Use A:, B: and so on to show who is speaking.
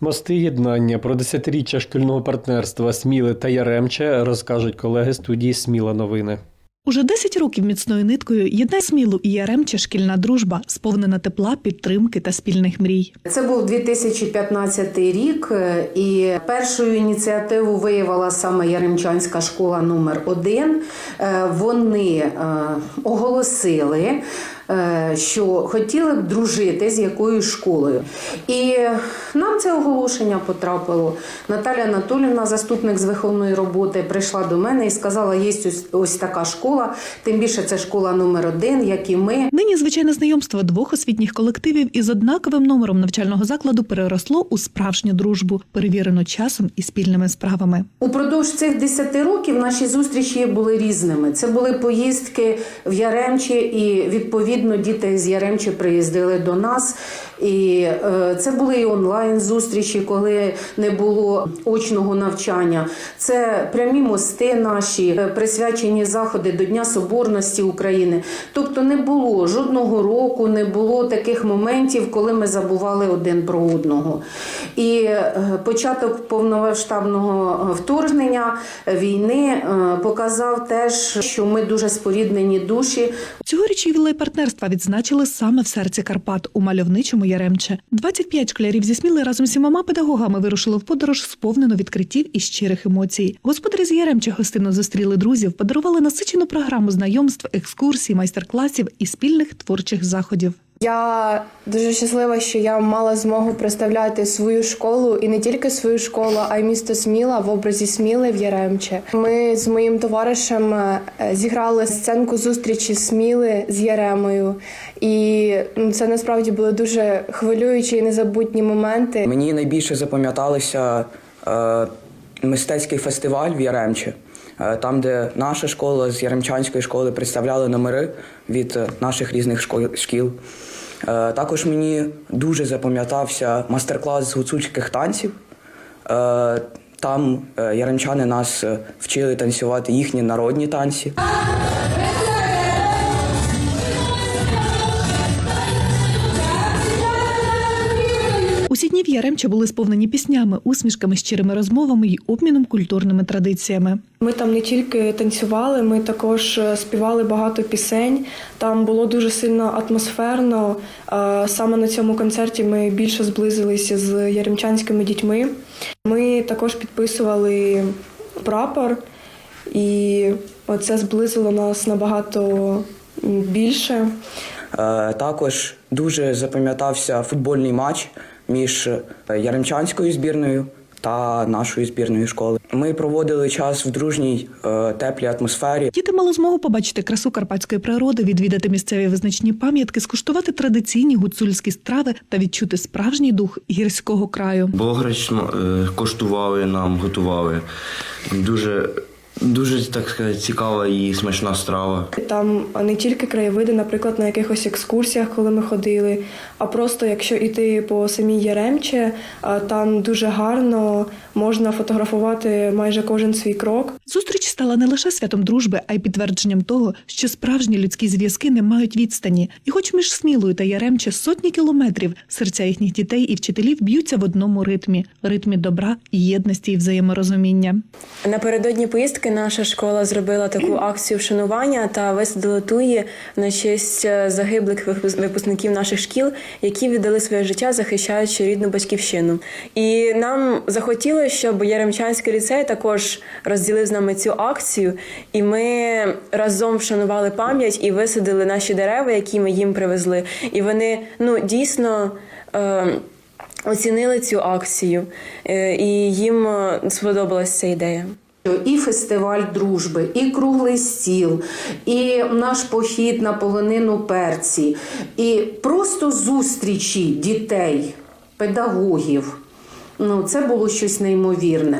A: Мости єднання про десятиріччя шкільного партнерства Сміли та Яремче розкажуть колеги студії Сміла новини.
B: Уже 10 років міцною ниткою єднає Смілу і Яремче шкільна дружба, сповнена тепла, підтримки та спільних мрій.
C: Це був 2015 рік, е, і першою ініціативу виявила саме Яремчанська школа номер 1 Вони е, оголосили, е, що хотіли б дружити з якоюсь школою. І нам це оголошення потрапило. Наталя Анатолівна, заступник з виховної роботи, прийшла до мене і сказала: є ось, ось така школа, тим більше це школа номер 1 як і ми.
B: Нині звичайне знайомство двох освітніх колективів із однаковим номером навчального закладу переросло у справжню дружбу, перевірену часом і спільними справами.
C: Упродовж цих 10 років наші зустрічі були різними. Це були поїздки в Яремчі, і відповідно діти з Яремчі приїздили до нас. І е, це були і онлайн зустрічі, коли не було очного навчання. Це прямі мости наші, е, присвячені заходи до Дня Соборності України. Тобто не було жодного року, не було таких моментів, коли ми забували один про одного. І е, початок повномасштабного вторгнення війни показав теж, що ми дуже споріднені душі.
B: Цьогоріч ювілей партнерства відзначили саме в серці Карпат у мальовничому Яремче. 25 школярів зі Сміли разом з сімома педагогами вирушили в подорож, сповнену відкриттів і щирих емоцій. Господарі з Яремче гостинно зустріли друзів, подарували насичену програму знайомств, екскурсій, майстер-класів і спільних творчих заходів.
D: Я дуже щаслива, що я мала змогу представляти свою школу і не тільки свою школу, а й місто Сміла в образі Сміли в Яремче. Ми з моїм товаришем е, зіграли сценку зустрічі Сміли з Яремою, і ну, це насправді були дуже хвилюючі і незабутні моменти.
E: Мені найбільше запам'яталося е, мистецький фестиваль в Яремчі, е, там, де наша школа з Яремчанської школи представляли номери від е, наших різних шкіл. Е, також мені дуже запам'ятався мастер-клас з гуцульських танців. Е, там е, яремчани нас е, вчили танцювати їхні народні танці.
B: Усі дні в Яремче були сповнені піснями, усмішками, щирими розмовами й обміном культурними традиціями.
D: Ми там не тільки танцювали, ми також е, співали багато пісень. Там було дуже сильно атмосферно. Е, Саме на цьому концерті ми більше зблизилися з яремчанськими дітьми. Ми також підписували прапор, і це зблизило нас набагато більше.
E: Е, Також дуже запам'ятався футбольний матч між е, Яремчанською збірною та нашою збірною школи. Ми проводили час в дружній е, теплій атмосфері.
B: Діти мали змогу побачити красу карпатської природи, відвідати місцеві визначні пам'ятки, скуштувати традиційні гуцульські страви та відчути справжній дух гірського краю.
F: Бограч е, коштували нам, готували. Дуже, дуже так сказати, цікава і смачна страва.
D: Там не тільки краєвиди, наприклад, на якихось екскурсіях, коли ми ходили, а просто якщо йти по самій Яремче, там дуже гарно можна фотографувати майже кожен свій крок.
B: Зустріч стала не лише святом дружби, а й підтвердженням того, що справжні людські зв'язки не мають відстані. І хоч між Смілою та Яремче сотні кілометрів, серця їхніх дітей і вчителів б'ються в одному ритмі ритмі добра, єдності і взаєморозуміння.
G: Напередодні поїздки наша школа зробила таку акцію вшанування та висадила туї на честь е, загиблих випускників наших шкіл, які віддали своє життя, захищаючи рідну батьківщину. І нам захотілося, щоб Яремчанський ліцей також розділив з нами цю акцію, і ми разом вшанували пам'ять і висадили наші дерева, які ми їм привезли. І вони ну дійсно. Е- Оцінили цю акцію, е, і їм е, сподобалася ця ідея.
C: І фестиваль дружби, і круглий стіл, і наш похід на полонину перці, і просто зустрічі дітей, педагогів. Ну, це було щось неймовірне.